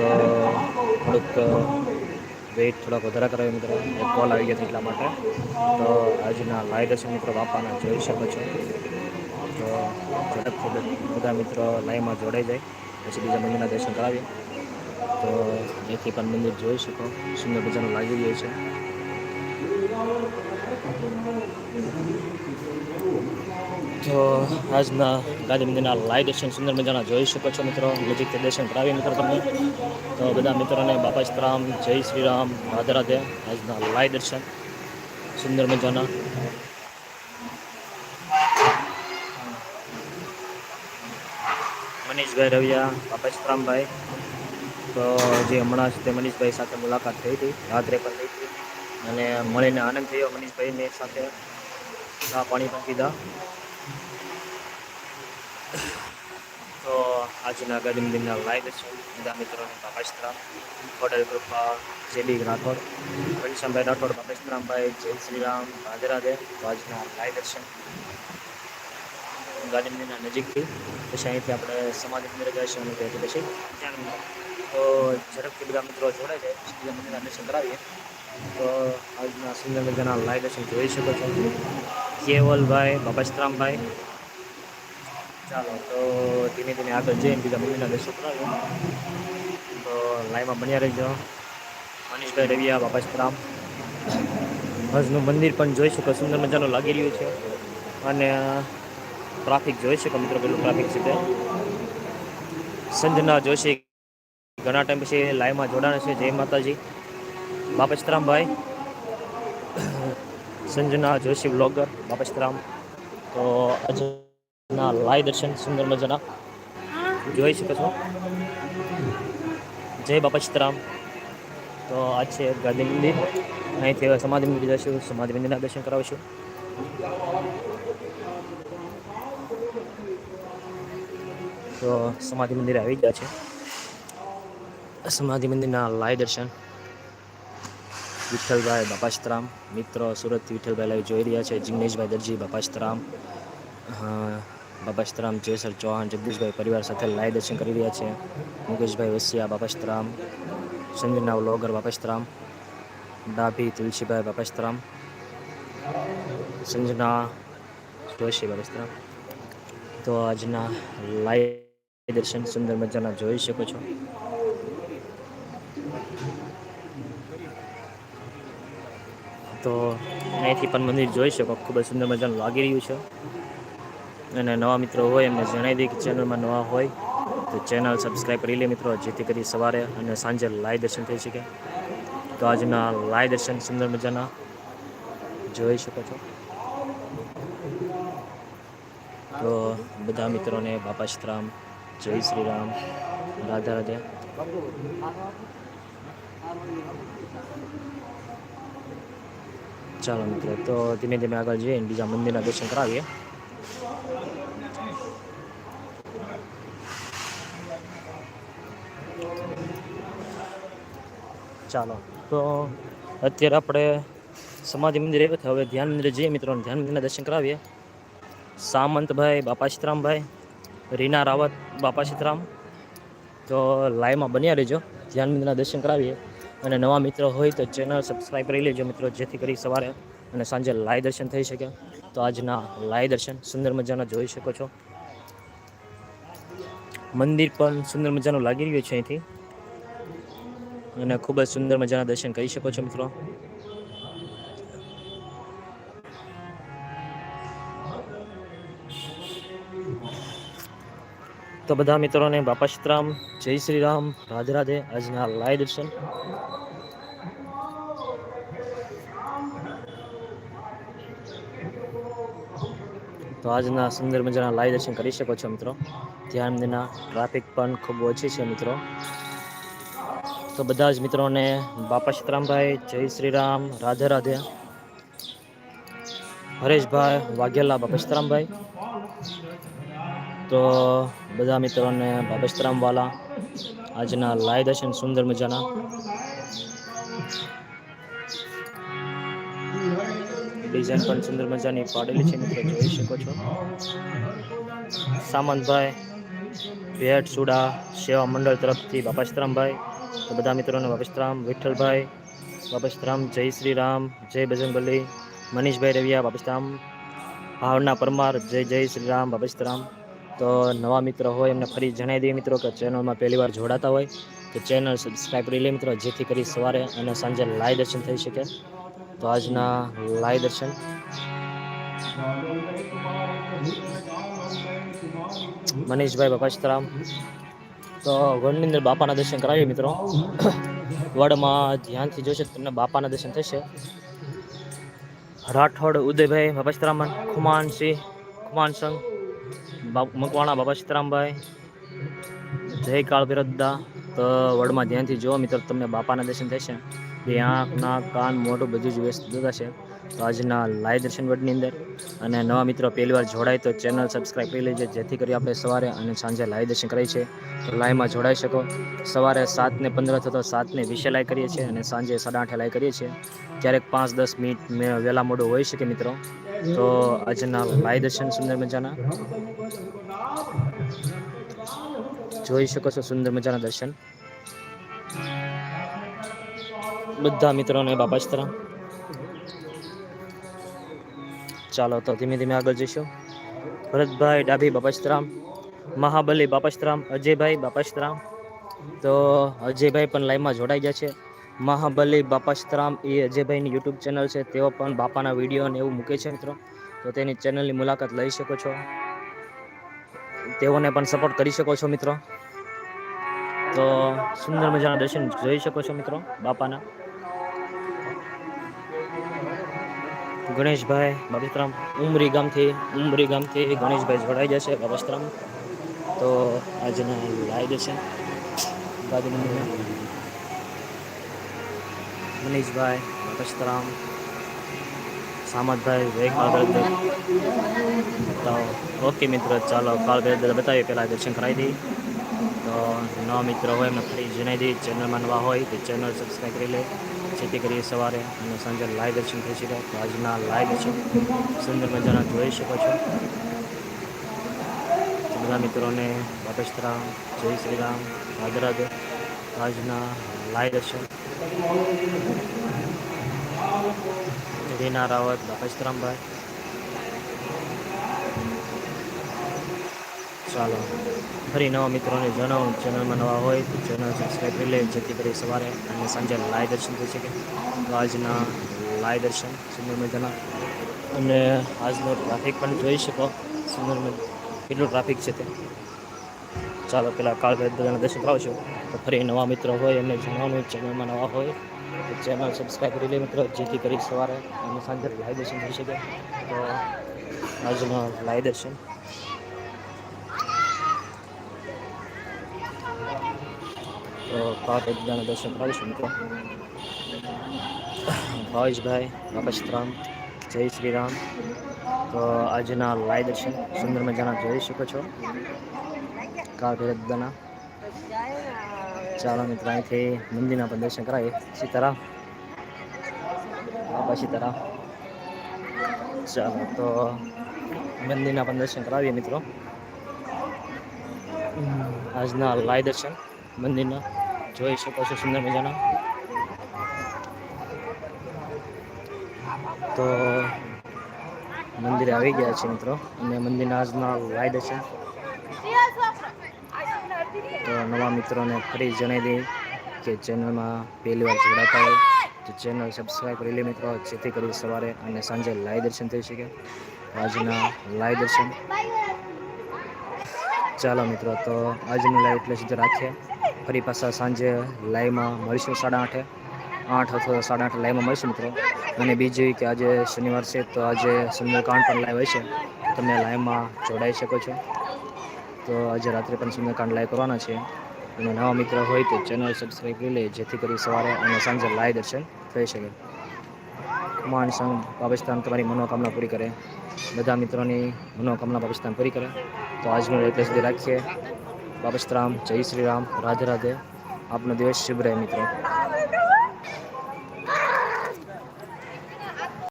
તો થોડુંક વેઇટ થોડાક વધારે કરાવ્યો મિત્રો. એક કોલ આવી ગયા એટલા માટે. તો આજના લાઈવ દર્શન મિત્રો બાપાના જોઈ શકો છો. તો ઝડપથી બધા મિત્રો લાઈવમાં જોડાઈ જાય. પછી બીજા મંદિરના દર્શન કરાવીએ. તો અહીંથી પણ મંદિર જોઈ શકો. સુંદર મજાનું લાગી રહ્યું છે. તો આજના ગાંધી મંદિરના લાઈવ દર્શન સુંદર મજાના જોઈ શકો છો મિત્રો નજીકથી દર્શન કરાવીએ મિત્રો તમને. તો બધા મિત્રોને બાપા સીતારામ જય શ્રી રામ, રાધે રાધે. આજના લાઈવ દર્શન સુંદર મજાના મનીષભાઈ રવિયા, બાપા સીતારામભાઈ તો જે હમણાં જ તે મનીષભાઈ સાથે મુલાકાત થઈ હતી, રાત્રે પણ થઈ હતી અને મળીને આનંદ થયો મનીષભાઈની સાથે. ચા પાણી પણ પીધા. તો આજના ગરીબ દિનના લાઈવ છે. બધા મિત્રોને બાપાશ્રામ હોટેલ કૃપા જેબી રાઠોડ, ઘનશ્યામભાઈ રાઠોડ બાપેશ્રામભાઈ જય શ્રીરામ, રાધે તો આજના લાઈવ દર્શન ગાંધીનગરના નજીકથી. પછી અહીંથી આપણે સમાધિ મંદિરે જઈશું અને ત્યાંથી પછી તો ઝડપથી બધા મિત્રો જોડાઈ છે મંદિરના દર્શન કરાવીએ. તો સુંદર મજાના લાઈવ દર્શન જોઈ શકો છો. કેવલભાઈ બાપાશ્રામભાઈ ચાલો, તો ધીમે ધીમે આગળ જઈને બીજા મમ્મીના દર્શન કરાવ્યો તો લાઈવમાં બન્યા રહેજો. મનીષભાઈ રવિયા બાપાશ્રામ હજનું મંદિર પણ જોઈ શકો, સુંદર મજાનું લાગી રહ્યું છે. અને ટ્રાફિક જોઈ શકો મિત્રો, પેલું ટ્રાફિક છે તે. સંજના જોશી, ઘણા ટાઈમ પછી લાઈવમાં જોડાણ છે. જય માતાજી. બાપચરામભાઈ સંજના જોશી બ્લોગર બાપચરામ તો આજના લાય દર્શન સુંદર મજાના. જોઈ શકો છો. જય બાપા સીતારામ તો આ છે ગાંધી મંદિર. અહીંથી સમાધિ મંદિર જશું સમાધિ મંદિરના દર્શન કરાવીશું. તો સમાધિ મંદિર આવી ગયા છે. સમાધિ મંદિરના લાય દર્શન. વિઠ્ઠલભાઈ બાપાશ્રામ. મિત્રો, સુરતથી વિઠ્ઠલભાઈ લાઈવ જોઈ રહ્યા છે. જિગ્નેશભાઈ દરજી, બાપાશ્રામ. બાપાશ્રામ જેસર ચૌહાણ, જગદીશભાઈ પરિવાર સાથે લાઈવ દર્શન કરી રહ્યા છે. મુકેશભાઈ વસિયા, બાપાશ્રામ. સંજના વ્લોગર, બાપાશ્રામ. ડાભી, તુલસીભાઈ, બાપાશ્રામ. સંજના જોશી, બાપાશ્રામ. તો આજના લાઈવ દર્શન સુંદર મજાના જોઈ શકો છો. તો અહીંથી પણ મંદિર જોઈ શકો. ખૂબ જ સુંદર મજાનું લાગી રહ્યું છે. અને નવા મિત્રો હોય એમને જણાવી દઈએ કે ચેનલમાં નવા હોય તો ચેનલ સબસ્ક્રાઈબ કરી લે મિત્રો, જેથી કરી સવારે અને સાંજે લાઈવ દર્શન થઈ શકે. તો આજના લાઈવ દર્શન સુંદર મજાના જોઈ શકો છો. તો બધા મિત્રોને બાપા શ્રીરામ જય શ્રી રામ, રાધા રાધે. ચાલો મિત્રો, તો ધીમે ધીમે આગળ જઈએ બીજા મંદિરના દર્શન કરાવીએ. ચાલો, તો અત્યારે આપણે સમાધિ મંદિર આવ્યો હવે ધ્યાન મંદિરે જઈએ મિત્રો ધ્યાન મંદિરના દર્શન કરાવીએ. સામંતભાઈ, બાપા સીતરામભાઈ, રીના રાવત, બાપા સીતરામ. તો લાઈવમાં બન્યા રહેજો. ધ્યાન મંદિરના દર્શન કરાવીએ. અને નવા મિત્રો હોય તો ચેનલ સબસ્ક્રાઈબ કરી લેજો મિત્રો, જેથી કરી સવારે અને સાંજે લાય દર્શન થઈ શકે. તો આજના લાય દર્શન સુંદર મજાના જોઈ શકો છો. મંદિર પણ સુંદર મજાનું લાગી રહ્યું છે અહીંથી. અને ખૂબ જ સુંદર મજાના દર્શન કરી શકો છો મિત્રો. તો બધા મિત્રોને બાપા શ્રીરામ જય શ્રી રામ, રાધે રાધે. આજના લાય દર્શન. તો આજના સુંદર મજાના લાઈવ દર્શન કરી શકો છો મિત્રો. ધ્યાન દેના ટ્રાફિક પણ ખૂબ ઓછી છે મિત્રો. તો બધા જ મિત્રોને બાપા સીતરામભાઈ, જય શ્રી રામ રાધે રાધે. હરેશભાઈ, વાઘેલા, બાપા સીતરામભાઈ. તો બધા મિત્રોને બાપા સીતરામવાલા આજના લાઈવ દર્શન સુંદર મજાના. ડિઝાઇન પણ સુંદર મજાની પાડેલી છે મિત્રો, જોઈ શકો છો. સામંતભાઈ ભેટ સુડા, સેવા મંડળ તરફથી બાપાશ્રામભાઈ તો બધા મિત્રોને બાપાશ્રામ વિઠ્ઠલભાઈ બાપાશ્રામ જય શ્રી રામ જય બજરંગબલી, મનીષભાઈ રવિયા બાપાશ્રામ ભાવના પરમાર, જય જય શ્રી રામ બાપાશ્રામ તો નવા મિત્રો હોય એમને ફરી જણાવી દઈએ મિત્રો કે ચેનલમાં પહેલી વાર જોડાતા હોય તો ચેનલ સબસ્ક્રાઈબ કરી લે મિત્રો, જેથી કરી સવારે અને સાંજે લાઈવ દર્શન થઈ શકે. તો આજના લાઈવ દર્શન. મનીષભાઈ બપાસ્તરામ તો વડની અંદર બાપાના દર્શન કરાવીએ મિત્રો. વડમાં ધ્યાનથી જોશે તમને બાપાના દર્શન થશે. રાઠોડ, ઉદયભાઈ બપાસ્તરામન ખુમાનસિંહ, ખુમાનસંગ મકવાણા બાપાસ્તરામભાઈ જય કાળ બિરદ્દા તો વડમાં ધ્યાનથી જુઓ મિત્રો, તમને બાપાના દર્શન થશે. બે આંખ નાક કાન મોઢું બધું જ વ્યસ્ત છે. તો આજના લાઈવ દર્શન વર્ડની અંદર અને નવા મિત્રો પહેલી વાર જોડાય તો ચેનલ સબસ્ક્રાઈબ કરી લેજે. જેથી કરી આપણે સવારે અને સાંજે લાઈવ દર્શન કરીએ છીએ તો લાઈવમાં જોડાઈ શકો. સવારે સાતને પંદર થતો સાતને વીસે લાઈ કરીએ છીએ અને સાંજે સાડા આઠે લાઈ કરીએ છીએ. ક્યારેક પાંચ દસ મિનિટ વહેલા મોડું હોઈ શકે મિત્રો. તો આજના લાઈવ દર્શન સુંદર મજાના. જોઈ શકો છો સુંદર મજાના દર્શન. બધા મિત્રોને બાપાસ્તરા ચાલો તો ધીમે ધીમે આગળ જઈશું. ભરતભાઈ ડાભી બાપાસ્તરામ મહાબલી બાપાસ્તરામ અજયભાઈ બાપાસ્તરામ તો અજયભાઈ પણ લાઈવમાં જોડાઈ ગયા છે. મહાબલી બાપાસ્તરામ એ અજયભાઈની યુટ્યુબ ચેનલ છે, તેઓ પણ બાપાના વીડિયો અને એવું મૂકે છે મિત્રો. તો તેની ચેનલની મુલાકાત લઈ શકો છો. તેઓને પણ સપોર્ટ કરી શકો છો મિત્રો. તો સુંદર મજાના દર્શન જોઈ શકો છો મિત્રો બાપાના. ગણેશભાઈ બાબસ્ત્રામ ઉમરી ગામથી ઉમરી ગામથી ગણેશભાઈ જોડાઈ જશે બાબસ્ત્રામ તો આજના લાઈવ છે. મનીષભાઈ બાબસ્ત્રામ સામતભાઈ, વેગ તો ઓકે મિત્રો, ચાલો કાળભૈરવ બતાવીએ. પહેલાં દર્શન કરાવી દઈએ. તો નવા મિત્રો હોય એમને ફરી જણાવી દઈએ. ચેનલમાં નવા હોય તો ચેનલ સબસ્ક્રાઈબ કરી લે. જેથી કરીએ સવારે અને સાંજે લાઈવ દર્શન થઈ શકે. તો આજના લાઈવ દર્શન સુંદર મજાના જોઈ શકો છો. બધા મિત્રોને બાપેશરામ જય શ્રી રામ. રાધે આજના લાઈવ દર્શન. રીના રાવત બાપેશ્રામભાઈ ચાલો. ફરી નવા મિત્રોને જણાવું, ચેનલમાં નવા હોય તો ચેનલ સબસ્ક્રાઈબ કરી લે જેથી કરી સવારે અને સાંજે લાઈવ દર્શન થઈ શકે. તો આજના લાઈવ દર્શન સુંદર મજાના. અને આજનો ટ્રાફિક પણ જોઈ શકો. સુંદર કેટલું ટ્રાફિક છે તે. ચાલો, પેલા કાળભાઈ બધાના દર્શન કરાવશું. તો ફરી નવા મિત્રો હોય એમને જણાવવાનું ચેનલમાં નવા હોય તો ચેનલ સબસ્ક્રાઈબ કરી લે મિત્રો, જેથી કરી સવારે અને સાંજે લાઈવ દર્શન થઈ શકે. તો આજનો લાઈવ દર્શન. તો પાક એકદાના દર્શન કરાવીશું મિત્રો. ભાવેશભાઈ બાપસ્તરામ જય શ્રી રામ તો આજના લાય દર્શન સુંદર મજાના જોઈ શકો છો. કાળ એકદાના ચાલો મિત્રો, અહીંથી મંદિરના પણ દર્શન કરાવીએ. સીતારામ. બાપા સીતારામ. ચાલો તો મંદિરના પણ દર્શન કરાવીએ મિત્રો. આજના લાય દર્શન મંદિરના. જોઈ શકો છો સુંદર મજાના. તો મંદિરે આવી ગયા છે મિત્રો. અને મંદિરના આજના લાઈવ છે. તો નવા મિત્રોને ફરી જણાવી દઈ કે ચેનલમાં પહેલી વાર જોડાતા હોય તો ચેનલ સબસ્ક્રાઈબ કરી લે મિત્રો. જેથી કરી સવારે અને સાંજે લાઈવ દર્શન થઈ શકે. આજના લાઈવ દર્શન. ચાલો મિત્રો, તો આજનું લાઈવ એટલે સુધી રાખીએ. ફરી પાછા સાંજે લાઈવમાં મળીશું સાડા આઠે. આઠ અથવા સાડા આઠ લાઈવમાં મળીશું મિત્રો. અને બીજી કે આજે શનિવાર છે તો આજે સુંદરકાંડ પણ લાઈવ હોય છે. તમે લાઈવમાં જોડાઈ શકો છો. તો આજે રાત્રે પણ સુંદરકાંડ લાઈવ કરવાના છે. અને નવા મિત્ર હોય તો ચેનલ સબસ્ક્રાઈબ કરી લે, જેથી કરી સવારે અને સાંજે લાઈવ દર્શન થઈ શકે. કુમાન સંઘ પાકિસ્તાન તમારી મનોકામના પૂરી કરે. બધા મિત્રોની મનોકામના પાકિસ્તાન પૂરી કરે. તો આજનો એટલે સુધી રાખીએ. બાબસ્તરામ જય શ્રી રામ રાધે રાધે. આપનો દિવસ શુભ રહે મિત્રો.